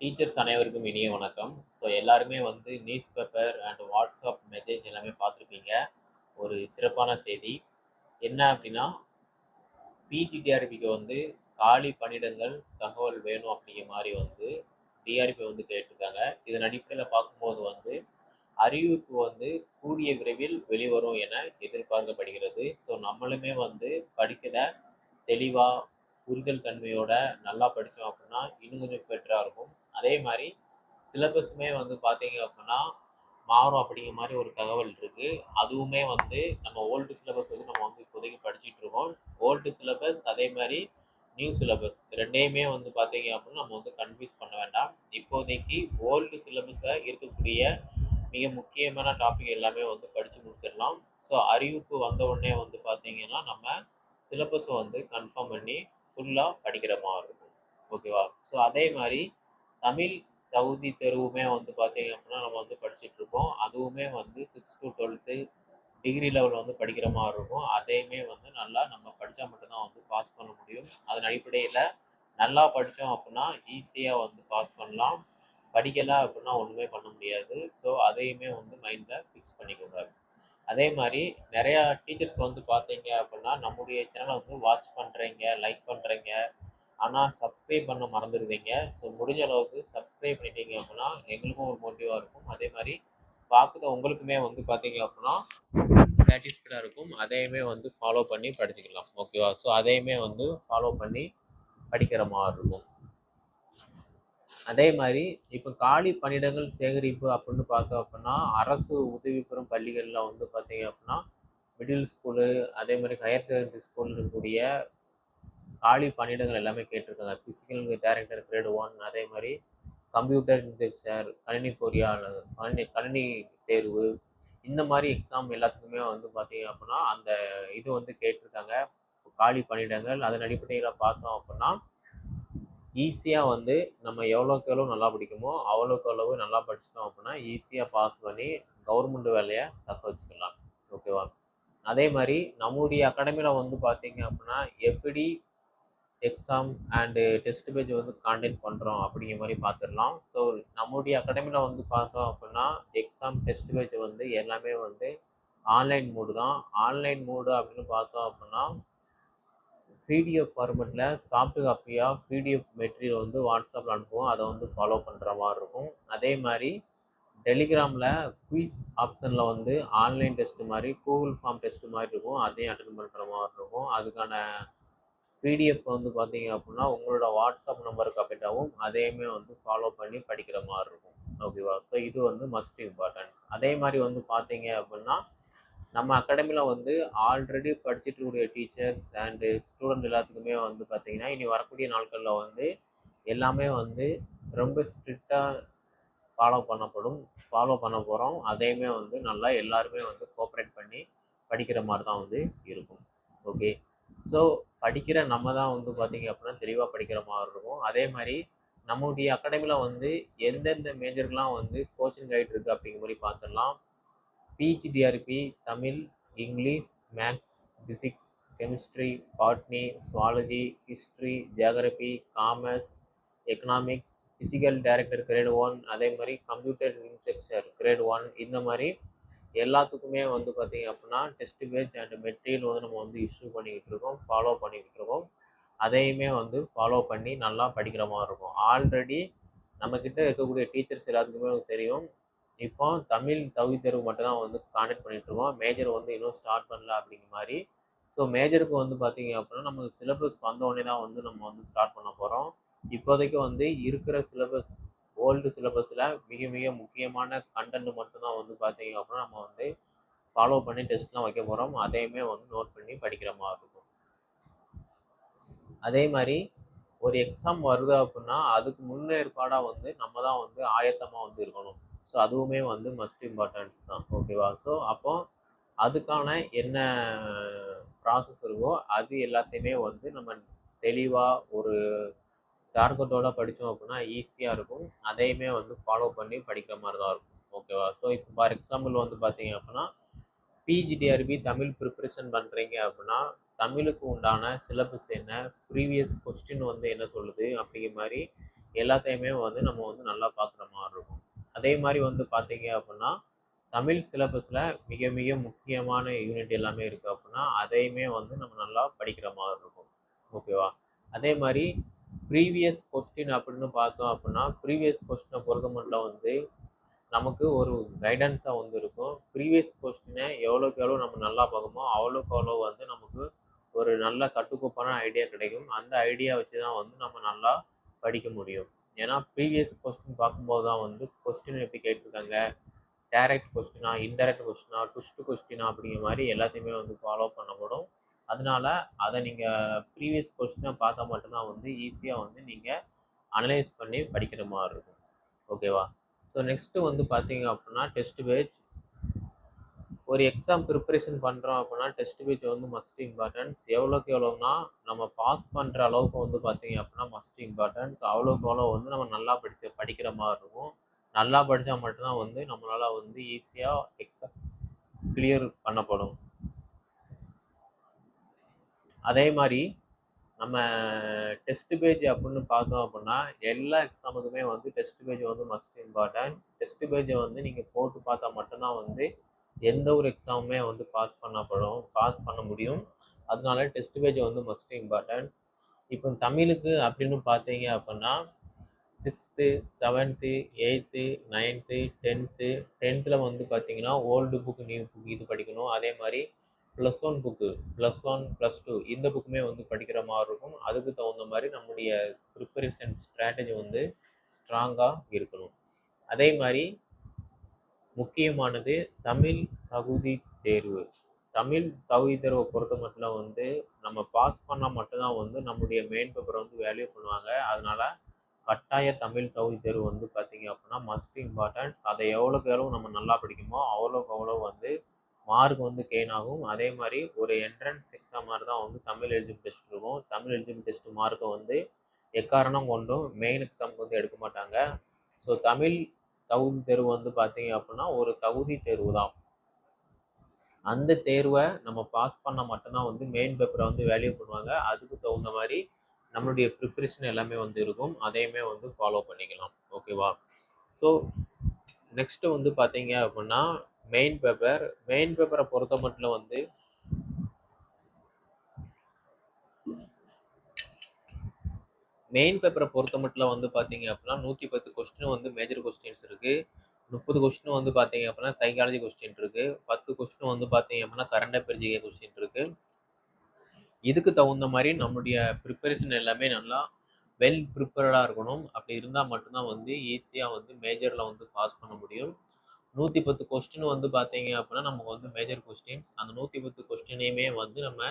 Teachers அனைவருக்கும் இனிய வணக்கம். ஸோ எல்லாருமே வந்து news paper and WhatsApp message எல்லாமே பார்த்துருப்பீங்க. ஒரு சிறப்பான செய்தி. என்ன அப்படின்னா பிஜிடிஆர்பிக்கு வந்து காலி பணியிடங்கள் தகவல் வேணும் அப்படிங்கிற மாதிரி வந்து டிஆர்பி வந்து கேட்டிருக்காங்க. இதன் அடிப்படையில் பார்க்கும்போது வந்து அறிவிப்பு வந்து கூடிய விரைவில் வெளிவரும் என எதிர்பார்க்கப்படுகிறது. ஸோ நம்மளுமே வந்து படிக்கிற தெளிவாக புரிதல் தன்மையோட நல்லா படித்தோம் அப்படின்னா இன்னும் கொஞ்சம் பெட்டராக இருக்கும். அதே மாதிரி சிலபஸுமே வந்து பார்த்தீங்க அப்படின்னா மாறும் அப்படிங்கிற மாதிரி ஒரு தகவல் இருக்குது அதுவுமே வந்து நம்ம ஓல்டு சிலபஸ் வந்து நம்ம வந்து இப்போதைக்கு படிச்சுட்டு இருக்கோம். ஓல்டு சிலபஸ் அதே மாதிரி நியூ சிலபஸ் ரெண்டையுமே வந்து பார்த்தீங்க அப்படின்னா நம்ம வந்து கன்ஃபியூஸ் பண்ண வேண்டாம். இப்போதைக்கு ஓல்டு சிலபஸில் இருக்கக்கூடிய மிக முக்கியமான டாபிக் எல்லாமே வந்து படித்து முடிச்சிடலாம். ஸோ அறிவிப்பு வந்த உடனே வந்து பார்த்தீங்கன்னா நம்ம சிலபஸை வந்து கன்ஃபார்ம் பண்ணி ஃபுல்லாக படிக்கிற மாதிரி இருக்கும். ஓகேவா ஸோ அதே மாதிரி தமிழ் தகுதி தேர்வுமே வந்து பார்த்தீங்க அப்படின்னா நம்ம வந்து படிச்சுட்டு இருக்கோம். அதுவுமே வந்து சிக்ஸ் டு டுவெல்த்து டிகிரி லெவலில் வந்து படிக்கிற மாதிரி இருக்கும். அதையுமே வந்து நல்லா நம்ம படித்தா மட்டும்தான் வந்து பாஸ் பண்ண முடியும். அதன் அடிப்படையில் நல்லா படித்தோம் அப்படின்னா ஈஸியாக வந்து பாஸ் பண்ணலாம். படிக்கலை அப்படின்னா ஒன்றுமே பண்ண முடியாது. ஸோ அதையுமே வந்து மைண்டில் ஃபிக்ஸ் பண்ணிக்கோங்க. அதே மாதிரி நிறையா டீச்சர்ஸ் வந்து பார்த்தீங்க அப்படின்னா நம்முடைய சேனலை வந்து வாட்ச் பண்ணுறீங்க லைக் பண்ணுறீங்க ஆனால் சப்ஸ்கிரைப் பண்ண மறந்துடுவீங்க ஸோ முடிஞ்ச அளவுக்கு சப்ஸ்கிரைப் பண்ணிட்டீங்க அப்படின்னா எங்களுக்கும் ஒரு மோட்டிவாக இருக்கும். அதே மாதிரி பார்க்குற உங்களுக்குமே வந்து பார்த்தீங்க அப்படின்னா சாட்டிஸ்ஃபைடாக இருக்கும். அதையுமே வந்து ஃபாலோ பண்ணி படிச்சுக்கலாம். ஓகேவா ஸோ அதையுமே வந்து ஃபாலோ பண்ணி படிக்கிற மாதிரி இருக்கும். அதே மாதிரி இப்போ காலி பணியிடங்கள் சேகரிப்பு அப்படின்னு பார்த்தோம் அப்படின்னா அரசு உதவி பெறும் பள்ளிகளில் வந்து பார்த்தீங்க அப்படின்னா மிடில் ஸ்கூலு அதே மாதிரி ஹையர் செகண்டரி ஸ்கூல் இருக்கக்கூடிய காலி பணியிடங்கள் எல்லாமே கேட்டிருக்காங்க. ஃபிசிக்கல் டேரக்டர் கிரேட் ஒன் அதே மாதிரி கம்ப்யூட்டர் இன்ஸ்ட்ரக்சர் கணினி பொறியாளர் கணினி கணினி தேர்வு இந்த மாதிரி எக்ஸாம் எல்லாத்துக்குமே வந்து பார்த்தீங்க அப்படின்னா அந்த இது வந்து கேட்டிருக்காங்க. காலி பணியிடங்கள் அதன் அடிப்படையில் பார்த்தோம் அப்படின்னா ஈஸியாக வந்து நம்ம எவ்வளோக்கு எவ்வளோ நல்லா படிக்குமோ அவ்வளோக்கு அளவு நல்லா படிச்சிட்டோம் அப்படின்னா ஈஸியாக பாஸ் பண்ணி கவர்மெண்ட் வேலையை தக்க வச்சுக்கலாம். ஓகேவா அதே மாதிரி நம்முடைய அகாடமியில் வந்து பார்த்தீங்க அப்படின்னா எப்படி எக்ஸாம் அண்டு டெஸ்ட் பேஜ் வந்து காண்டக்ட் பண்ணுறோம் அப்படிங்கிற மாதிரி பார்த்துடலாம். ஸோ நம்முடைய அகாடமியில் வந்து பார்த்தோம் அப்படின்னா எக்ஸாம் டெஸ்ட் பேஜ் வந்து எல்லாமே வந்து ஆன்லைன் மூடு தான். ஆன்லைன் மூடு அப்படின்னு பார்த்தோம் அப்படின்னா பிடிஎஃப் ஃபார்மெட்டில் சாஃப்ட் காப்பியாக பிடிஎஃப் மெட்டீரியல் வந்து வாட்ஸ்அப்பில் அனுப்புவோம். அதை வந்து ஃபாலோ பண்ணுற மாதிரி இருக்கும். அதே மாதிரி டெலிகிராமில் குயிஸ் ஆப்ஷனில் வந்து ஆன்லைன் டெஸ்ட்டு மாதிரி கூகுள் ஃபார்ம் டெஸ்ட்டு மாதிரி இருக்கும். அதையும் அட்டன் பண்ணுற மாதிரி இருக்கும். அதுக்கான பிடிஎஃப் வந்து பார்த்தீங்க அப்படின்னா உங்களோட வாட்ஸ்அப் நம்பருக்கு அப்டேட்டாகவும் அதையுமே வந்து ஃபாலோ பண்ணி படிக்கிற மாதிரி இருக்கும். ஓகேவா ஸோ இது வந்து மஸ்ட் இம்பார்ட்டன்ஸ் அதே மாதிரி வந்து பார்த்தீங்க அப்படின்னா நம்ம அகாடமியில் வந்து ஆல்ரெடி படிச்சுட்டு இருக்கக்கூடிய டீச்சர்ஸ் அண்டு ஸ்டூடெண்ட் எல்லாத்துக்குமே வந்து பார்த்திங்கன்னா இனி வரக்கூடிய நாட்களில் வந்து எல்லாமே வந்து ரொம்ப ஸ்ட்ரிக்டாக ஃபாலோ பண்ணப்படும். ஃபாலோ பண்ண போகிறோம் அதையுமே வந்து நல்லா எல்லாருமே வந்து கோஆப்ரேட் பண்ணி படிக்கிற மாதிரி தான் வந்து இருக்கும். ஓகே ஸோ படிக்கிற நம்ம தான் வந்து பார்த்திங்க அப்படின்னா தெளிவாக படிக்கிற மாதிரி இருக்கும். அதே மாதிரி நம்முடைய அகாடமியில் வந்து எந்தெந்த மேஜருக்கெலாம் வந்து கோச்சிங் கைட் இருக்குது அப்படிங்கிற மாதிரி பார்த்துடலாம். பிஹெச்டிஆர்பி Tamil English maths physics chemistry botany zoology history geography commerce economics physical director grade one அதே மாதிரி கம்ப்யூட்டர் இன்ஸ்ட்ரக்சர் கிரேட் ஒன் இந்த மாதிரி எல்லாத்துக்குமே வந்து பார்த்திங்க அப்படின்னா டெஸ்ட் பேஜ் அண்ட் மெட்டீரியல் வந்து நம்ம வந்து இஷ்யூ பண்ணிக்கிட்டு இருக்கோம் ஃபாலோ பண்ணிக்கிட்டு இருக்கோம். அதையுமே வந்து ஃபாலோ பண்ணி நல்லா படிக்கிற மாதிரி இருக்கும். ஆல்ரெடி நம்மக்கிட்ட இருக்கக்கூடிய டீச்சர்ஸ் எல்லாத்துக்குமே தெரியும். இப்போ தமிழ் தகுதி தேர்வு மட்டும்தான் வந்து காண்டக்ட் பண்ணிகிட்டு இருக்கோம். மேஜர் வந்து இன்னும் ஸ்டார்ட் பண்ணல அப்படிங்கிற மாதிரி. ஸோ மேஜருக்கு வந்து பார்த்தீங்க அப்படின்னா நமக்கு சிலபஸ் வந்தோடனே தான் வந்து நம்ம வந்து ஸ்டார்ட் பண்ண போகிறோம் இப்போதைக்கு வந்து இருக்கிற சிலபஸ் ஓல்டு சிலபஸில் மிக மிக முக்கியமான கண்டென்ட் மட்டும்தான் வந்து பார்த்தீங்க அப்படின்னா நம்ம வந்து ஃபாலோ பண்ணி டெஸ்ட்லாம் வைக்க போகிறோம் அதையுமே வந்து நோட் பண்ணி படிக்கிற மாதிரி இருக்கும். அதே மாதிரி ஒரு எக்ஸாம் வருது அப்படின்னா அதுக்கு முன்னேற்பாடாக வந்து நம்ம தான் வந்து ஆயத்தமாக வந்து இருக்கணும். ஸோ அதுவுமே வந்து மஸ்ட் இம்பார்ட்டன்ஸ் தான். ஓகேவா ஸோ அப்போ அதுக்கான என்ன ப்ராசஸ் இருக்கோ அது எல்லாத்தையுமே வந்து நம்ம தெளிவாக ஒரு டார்கெட்டோட படித்தோம் அப்படின்னா ஈஸியாக இருக்கும். அதையுமே வந்து ஃபாலோ பண்ணி படிக்கிற மாதிரி தான் இருக்கும். ஓகேவா ஸோ இப்போ ஃபார் எக்ஸாம்பிள் வந்து பார்த்தீங்க அப்படின்னா பிஜிடிஆர்பி தமிழ் ப்ரிப்ரேஷன் பண்ணுறீங்க அப்படின்னா தமிழுக்கு உண்டான சிலபஸ் என்ன ப்ரீவியஸ் கொஸ்டின் வந்து என்ன சொல்லுது அப்படிங்கிற மாதிரி எல்லாத்தையுமே வந்து நம்ம வந்து நல்லா பார்க்குற மாதிரி இருக்கும். அதே மாதிரி வந்து பார்த்தீங்க அப்படின்னா தமிழ் சிலபஸில் மிக மிக முக்கியமான யூனிட் எல்லாமே இருக்குது அப்படின்னா அதையுமே வந்து நம்ம நல்லா படிக்கிற மாதிரி இருக்கும். ஓகேவா அதே மாதிரி ப்ரீவியஸ் கொஸ்டின் அப்படின்னு பார்த்தோம் அப்படின்னா ப்ரீவியஸ் கொஸ்டினை பொறுத்த மட்டும் வந்து நமக்கு ஒரு கைடன்ஸாக வந்து இருக்கும். ப்ரீவியஸ் கொஸ்டினை எவ்வளோக்கு எவ்வளோ நம்ம நல்லா பார்க்குமோ அவ்வளோக்கு அவ்வளோ வந்து நமக்கு ஒரு நல்ல கட்டுக்கோப்பான ஐடியா கிடைக்கும். அந்த ஐடியா வச்சு தான் வந்து நம்ம நல்லா படிக்க முடியும். ஏன்னா ப்ரீவியஸ் கொஸ்டின் பார்க்கும்போது தான் வந்து கொஸ்டின் எப்படி கேட்டிருக்காங்க? டைரக்ட் கொஸ்டினா இன்டைரக்ட் கொஸ்டினா ட்விஸ்ட் கொஸ்டினா அப்படிங்கிற மாதிரி எல்லாத்தையுமே வந்து ஃபாலோ பண்ணப்படும். அதனால அதை நீங்கள் ப்ரீவியஸ் கொஸ்டினை பார்த்தா மட்டும்தான் வந்து ஈஸியாக வந்து நீங்கள் அனலைஸ் பண்ணி படிக்கிற மாதிரி இருக்கும். ஓகேவா ஸோ நெக்ஸ்ட்டு வந்து பார்த்தீங்க அப்படின்னா டெஸ்ட் பேஜ் ஒரு எக்ஸாம் ப்ரிப்பரேஷன் பண்ணுறோம் அப்படின்னா டெஸ்ட் பேஜ் வந்து மஸ்ட் இம்பார்ட்டன்ஸ் எவ்வளோக்கு எவ்வளோனா நம்ம பாஸ் பண்ணுற அளவுக்கு வந்து பார்த்தீங்க அப்படின்னா மஸ்ட் இம்பார்ட்டன்ஸ் அவ்வளோக்கு அவ்வளோ வந்து நம்ம நல்லா படித்து படிக்கிற மாதிரி இருக்கும். நல்லா படித்தா மட்டும்தான் வந்து நம்மளால் வந்து ஈஸியாக எக்ஸாம் கிளியர் பண்ணப்படும். அதே மாதிரி நம்ம டெஸ்ட் பேஜ் அப்படின்னு பார்த்தோம் அப்படின்னா எல்லா எக்ஸாமுக்குமே வந்து டெஸ்ட் பேஜ் வந்து மஸ்ட் இம்பார்ட்டன்ஸ் டெஸ்ட் பேஜை வந்து நீங்கள் போட்டு பார்த்தா மட்டும்தான் வந்து எந்த ஒரு எக்ஸாமுமே வந்து பாஸ் பண்ணப்படும் பாஸ் பண்ண முடியும். அதனால டெஸ்ட் பேஜ் வந்து மஸ்ட் இம்பார்ட்டன்ஸ் இப்போ தமிழுக்கு அப்படின்னு பார்த்தீங்க அப்படின்னா sixth seventh eighth ninth tenth டென்த்தில் வந்து பார்த்தீங்கன்னா ஓல்டு புக் நியூ புக் இது படிக்கணும். அதே மாதிரி plus one book plus one plus two இந்த புக்குமே வந்து படிக்கிற மாதிரி இருக்கும். அதுக்கு தகுந்த மாதிரி நம்முடைய ப்ரிப்பரேஷன் ஸ்ட்ராட்டஜி வந்து ஸ்ட்ராங்காக இருக்கணும். அதே மாதிரி முக்கியமானது தமிழ் தகுதி தேர்வு. தமிழ் தகுதி தேர்வை பொறுத்த மட்டும் வந்து நம்ம பாஸ் பண்ணால் மட்டும்தான் வந்து நம்முடைய மெயின் பேப்பரை வந்து வேல்யூ பண்ணுவாங்க. அதனால் கட்டாய தமிழ் தகுதி தேர்வு வந்து பார்த்திங்க அப்படின்னா மஸ்ட் இம்பார்ட்டன்ஸ் அதை எவ்வளோக்கு எவ்வளோ நம்ம நல்லா படிக்குமோ அவ்வளோக்கு அவ்வளோ வந்து மார்க் வந்து கெயின் ஆகும். அதே மாதிரி ஒரு என்ட்ரன்ஸ் எக்ஸாம் மாதிரி தான் வந்து தமிழ் எலிஜிபிள் டெஸ்ட் இருக்கும். தமிழ் எலிஜிபிள் டெஸ்ட் மார்க்கை வந்து எக்காரணம் கொண்டும் மெயின் எக்ஸாமுக்கு வந்து எடுக்க மாட்டாங்க. ஸோ தமிழ் தகுதி தேர்வு வந்து பார்த்தீங்க அப்படின்னா ஒரு தகுதி தேர்வு தான். அந்த தேர்வை நம்ம பாஸ் பண்ணால் மட்டும்தான் வந்து மெயின் பேப்பரை வந்து வேல்யூ பண்ணுவாங்க. அதுக்கு தகுந்த மாதிரி நம்மளுடைய ப்ரிப்பரேஷன் எல்லாமே வந்து இருக்கும். அதையுமே வந்து ஃபாலோ பண்ணிக்கலாம். ஓகேவா ஸோ நெக்ஸ்ட்டு வந்து பார்த்தீங்க அப்படின்னா மெயின் பேப்பர் மெயின் பேப்பரை பொறுத்த மட்டும் வந்து மெயின் பேப்பரை பொறுத்த மட்டும் வந்து பார்த்தீங்க அப்படின்னா நூற்றி பத்து கொஸ்டின் வந்து மேஜர் கொஸ்டின்ஸ் இருக்குது முப்பது கொஸ்டின் வந்து பார்த்தீங்க அப்படின்னா சைக்காலஜி கொஸ்டின் இருக்குது பத்து கொஸ்டின் வந்து பார்த்தீங்க அப்படின்னா கரண்ட் அஃபேர் ஜிகே கொஸ்டின் இருக்குது இதுக்கு தகுந்த மாதிரி நம்முடைய ப்ரிப்பரேஷன் எல்லாமே நல்லா வெல் ப்ரிப்பேர்டாக இருக்கணும். அப்படி இருந்தால் மட்டும்தான் வந்து ஈஸியாக வந்து மேஜரில் வந்து பாஸ் பண்ண முடியும். நூற்றி பத்து கொஸ்டின் வந்து பார்த்தீங்க அப்படின்னா நமக்கு வந்து மேஜர் கொஸ்டின்ஸ் அந்த நூற்றி பத்து கொஸ்டினையுமே வந்து நம்ம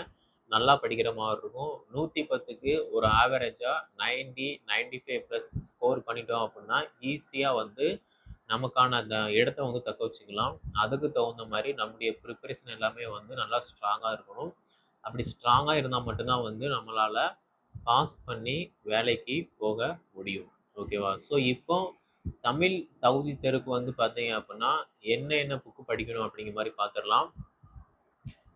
நல்லா படிக்கிற மாதிரி இருக்கும். நூற்றி பத்துக்கு ஒரு ஆவரேஜாக ninety ninety five plus score பண்ணிட்டோம் அப்படின்னா ஈஸியாக வந்து நமக்கான அந்த இடத்த வந்து தக்க வச்சுக்கலாம். அதுக்கு தகுந்த மாதிரி நம்முடைய ப்ரிப்பரேஷன் எல்லாமே வந்து நல்லா ஸ்ட்ராங்காக இருக்கணும். அப்படி ஸ்ட்ராங்காக இருந்தால் மட்டும்தான் வந்து நம்மளால் பாஸ் பண்ணி வேலைக்கு போக முடியும். ஓகேவா ஸோ இப்போ தமிழ் தகுதி தெருக்கு வந்து பார்த்தீங்க அப்படின்னா என்ன என்ன புக்கு படிக்கணும் அப்படிங்கிற மாதிரி பார்த்துடலாம்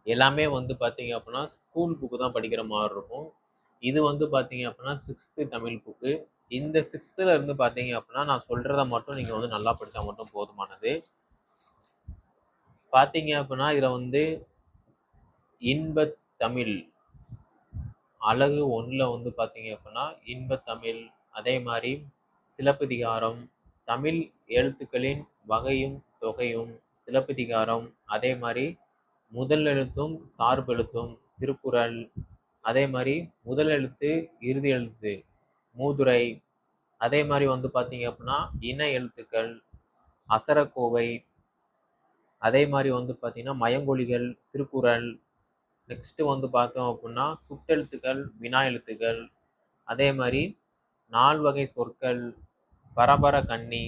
எல்லாமே வந்து பார்த்தீங்க அப்படின்னா ஸ்கூல் புக்கு தான் படிக்கிற மாதிரி இருக்கும். இது வந்து பார்த்தீங்க அப்படின்னா சிக்ஸ்த்து தமிழ் புக்கு இந்த சிக்ஸ்த்தில் இருந்து பார்த்தீங்க அப்படின்னா நான் சொல்கிறத மட்டும் நீங்கள் வந்து நல்லா படித்தா மட்டும் போதுமானது. பார்த்தீங்க அப்படின்னா இதில் வந்து இன்பத் தமிழ் அழகு ஒன்றில் வந்து பார்த்தீங்க அப்படின்னா இன்பத்தமிழ் அதே மாதிரி சிலப்பதிகாரம் தமிழ் எழுத்துக்களின் வகையும் தொகையும் சிலப்பதிகாரம் அதே மாதிரி முதல் எழுத்தும் சார்பெழுத்தும் திருக்குறள் அதே மாதிரி முதல் எழுத்து இறுதி எழுத்து மூதுரை அதே மாதிரி வந்து பார்த்தீங்க அப்படின்னா இன எழுத்துக்கள் அசரக்கோவை அதே மாதிரி வந்து பார்த்திங்கன்னா மயங்கொழிகள் திருக்குறள் நெக்ஸ்ட்டு வந்து பார்த்தோம் அப்படின்னா சுட்டெழுத்துக்கள் வினா எழுத்துக்கள் அதே மாதிரி நால் வகை சொற்கள் பரபர கண்ணி.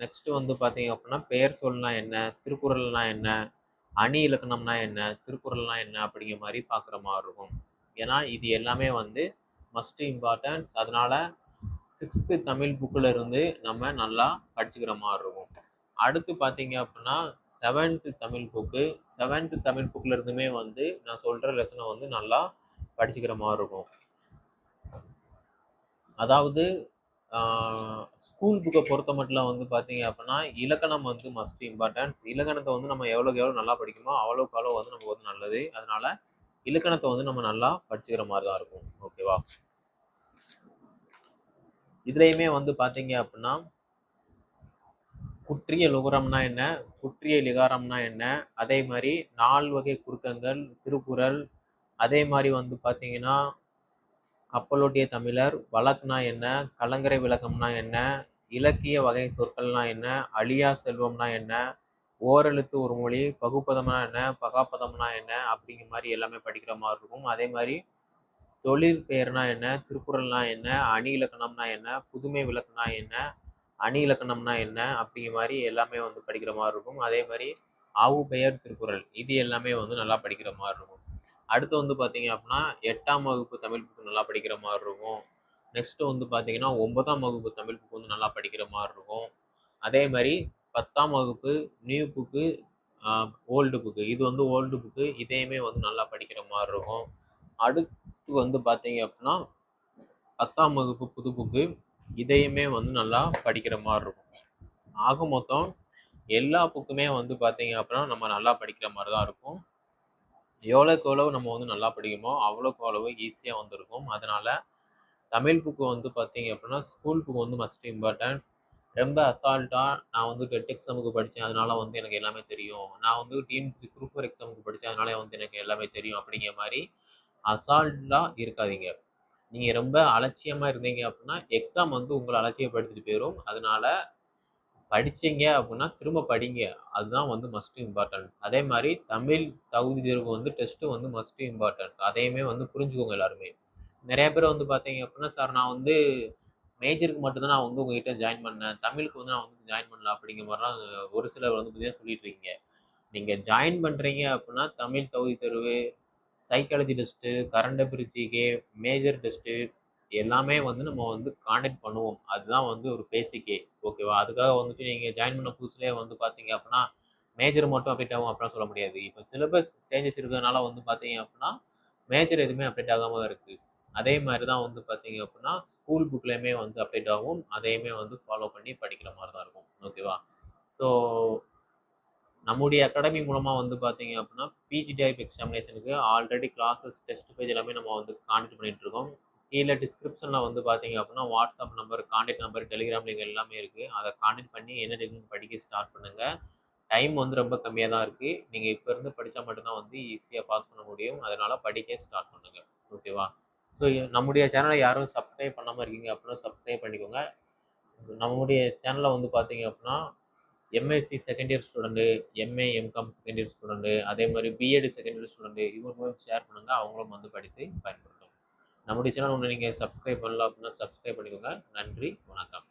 நெக்ஸ்ட்டு வந்து பார்த்தீங்க அப்படின்னா பெயர் சொல்னா என்ன திருக்குறள்னா என்ன அணி இலக்கணம்னா என்ன திருக்குறள்னா என்ன அப்படிங்கிற மாதிரி பார்க்குற மாதிரி இருக்கும். ஏன்னா இது எல்லாமே வந்து மஸ்ட் இம்பார்ட்டன்ஸ் அதனால் சிக்ஸ்த்து தமிழ் புக்கில் இருந்து நம்ம நல்லா படிச்சுக்கிற மாதிரி இருக்கும். அடுத்து பார்த்தீங்க அப்படின்னா seventh Tamil book seventh Tamil புக்கில் இருந்துமே வந்து நான் சொல்கிற லெசனை வந்து நல்லா படிச்சுக்கிற மாதிரி இருக்கும். அதாவது ஸ்கூல் புக்கை பொறுத்த மட்டும் வந்து பார்த்தீங்க அப்படின்னா இலக்கணம் வந்து மஸ்ட் இம்பார்ட்டன்ஸ் இலக்கணத்தை வந்து நம்ம எவ்வளோக்கு எவ்வளோ நல்லா படிக்குமோ அவ்வளோக்கு அவ்வளோ வந்து நமக்கு வந்து நல்லது. அதனால இலக்கணத்தை வந்து நம்ம நல்லா படிச்சுக்கிற மாதிரி தான் இருக்கும் ஓகேவா இதுலேயுமே வந்து பார்த்தீங்க அப்படின்னா குற்றிய லுகரம்னா என்ன? குற்றிய லிகாரம்னா என்ன? அதே மாதிரி நால் வகை குறுக்கங்கள் திருக்குறள் அதே மாதிரி வந்து பார்த்தீங்கன்னா கப்பலோட்டிய தமிழர் வழக்குனா என்ன கலங்கரை விளக்கம்னா என்ன இலக்கிய வகை சொற்கள்னா என்ன அழியா செல்வம்னா என்ன ஓரெழுத்து ஒரு மொழி பகுப்பதம்னா என்ன பகாப்பதம்னா என்ன அப்படிங்கிற மாதிரி எல்லாமே படிக்கிற மாதிரி இருக்கும். அதே மாதிரி தொழில் பெயர்னா என்ன திருக்குறள்னா என்ன அணி இலக்கணம்னா என்ன புதுமை விளக்குனா என்ன அணி இலக்கணம்னா என்ன அப்படிங்கிற மாதிரி எல்லாமே வந்து படிக்கிற மாதிரி இருக்கும். அதே மாதிரி ஆவு பெயர் திருக்குறள் இது எல்லாமே வந்து நல்லா படிக்கிற மாதிரி இருக்கும். அடுத்து வந்து பார்த்தீங்க அப்படின்னா எட்டாம் வகுப்பு தமிழ் புக்கு நல்லா படிக்கிற மாதிரி இருக்கும். நெக்ஸ்ட்டு வந்து பார்த்தீங்கன்னா ஒன்பதாம் வகுப்பு தமிழ் புக்கு வந்து நல்லா படிக்கிற மாதிரி இருக்கும். அதே மாதிரி பத்தாம் வகுப்பு நியூ புக்கு ஓல்டு புக்கு இது வந்து ஓல்டு புக்கு இதையுமே வந்து நல்லா படிக்கிற மாதிரி இருக்கும். அடுத்து வந்து பார்த்தீங்க அப்படின்னா பத்தாம் வகுப்பு புது புக்கு இதையுமே வந்து நல்லா படிக்கிற மாதிரி இருக்கும். ஆக மொத்தம் எல்லா புக்குமே வந்து பார்த்தீங்க அப்படின்னா நம்ம நல்லா படிக்கிற மாதிரி தான் இருக்கும். எவ்வளோக்கு எவ்வளோ நம்ம வந்து நல்லா படிக்குமோ அவ்வளோக்கு அவ்வளவு ஈஸியாக வந்திருக்கும். அதனால் தமிழ் புக்கு வந்து பார்த்தீங்க அப்படின்னா ஸ்கூல் புக்கு வந்து மஸ்ட் இம்பார்ட்டன்ட் ரொம்ப அசால்ட்டாக நான் வந்து டெட் எக்ஸாமுக்கு படித்தேன் அதனால வந்து எனக்கு எல்லாமே தெரியும். நான் வந்து டிஎன்பிசி குரூப் ஃபோர் எக்ஸாமுக்கு படித்தேன் அதனால வந்து எனக்கு எல்லாமே தெரியும் அப்படிங்கிற மாதிரி அசால்ட்டாக இருக்காதீங்க. நீங்கள் ரொம்ப அலட்சியமாக இருந்தீங்க அப்படின்னா எக்ஸாம் வந்து உங்களை அலட்சியப்படுத்திட்டு போயிடும் அதனால படிச்சீங்க அப்படின்னா திரும்ப படிங்க. அதுதான் வந்து மஸ்ட் இம்பார்ட்டன்ஸ் அதே மாதிரி தமிழ் தகுதி தேர்வு வந்து டெஸ்ட்டு வந்து மஸ்ட் இம்பார்ட்டன்ஸ் அதையுமே வந்து புரிஞ்சுக்கோங்க எல்லாருமே. நிறைய பேர் வந்து பார்த்தீங்க அப்படின்னா சார் நான் வந்து மேஜருக்கு மட்டும்தான் நான் வந்து உங்ககிட்ட ஜாயின் பண்ணேன். தமிழுக்கு வந்து நான் வந்து ஜாயின் பண்ணல. அப்படிங்கிற மாதிரிலாம் ஒரு சிலர் வந்து பார்த்தீங்கன்னா சொல்லிட்டு இருக்கீங்க. நீங்கள் ஜாயின் பண்ணுறீங்க அப்படின்னா தமிழ் தகுதி தேர்வு psychology test current affair GK major test எல்லாமே வந்து நம்ம வந்து காண்டக்ட் பண்ணுவோம். அதுதான் வந்து ஒரு பேசிக்கே ஓகேவா அதுக்காக வந்துட்டு நீங்கள் ஜாயின் பண்ண புதுசுலேயே வந்து பார்த்தீங்க அப்படின்னா மேஜர் மட்டும் அப்டேட் ஆகும் அப்படிலாம் சொல்ல முடியாது. இப்போ சிலபஸ் சேஞ்சஸ் இருக்கிறதுனால வந்து பார்த்தீங்க அப்படின்னா மேஜர் எதுவுமே அப்டேட் ஆகாமல் இருக்குது அதே மாதிரி தான் வந்து பார்த்தீங்க அப்படின்னா ஸ்கூல் புக்லேயுமே வந்து அப்டேட் ஆகும். அதையுமே வந்து ஃபாலோ பண்ணி படிக்கிற மாதிரி தான் இருக்கும். ஓகேவா ஸோ நம்முடைய அகாடமி மூலமாக வந்து பார்த்தீங்க அப்படின்னா பிஜி டைப் எக்ஸாமினேஷனுக்கு ஆல்ரெடி கிளாஸஸ் டெஸ்ட் பேஜ் எல்லாமே நம்ம வந்து காண்டக்ட் பண்ணிகிட்ருக்கோம் இருக்கோம். கீழே டிஸ்கிரிப்ஷனில் வந்து பார்த்தீங்க அப்படின்னா WhatsApp number contact number Telegram link எல்லாமே இருக்குது அதை காண்டாக்ட் பண்ணி என்ன டெக்னிக் படிக்க ஸ்டார்ட் பண்ணுங்கள் டைம் வந்து ரொம்ப கம்மியாக தான் இருக்குது நீங்கள் இப்போ இருந்து படித்தா மட்டும்தான் வந்து ஈஸியாக பாஸ் பண்ண முடியும். அதனால் படிக்க ஸ்டார்ட் பண்ணுங்கள் ஓகேவா ஸோ நம்முடைய சேனலை யாரும் சப்ஸ்கிரைப் பண்ணாமல் இருக்கீங்க அப்படின்னா சப்ஸ்கிரைப் பண்ணிக்கோங்க. நம்முடைய சேனலில் வந்து பார்த்தீங்க அப்படின்னா MSc second year student MA MCom second year student அதே மாதிரி பிஎட் செகண்ட் இயர் ஸ்டூடெண்ட்டு இவங்களும் ஷேர் பண்ணுங்கள் அவங்களும் வந்து படித்து பயன்படுத்தும் நம்முடைய சேனல் ஒன்று நீங்கள் சப்ஸ்கிரைப் பண்ணல அப்படின்னா சப்ஸ்கிரைப் பண்ணிக்கோங்க. நன்றி வணக்கம்.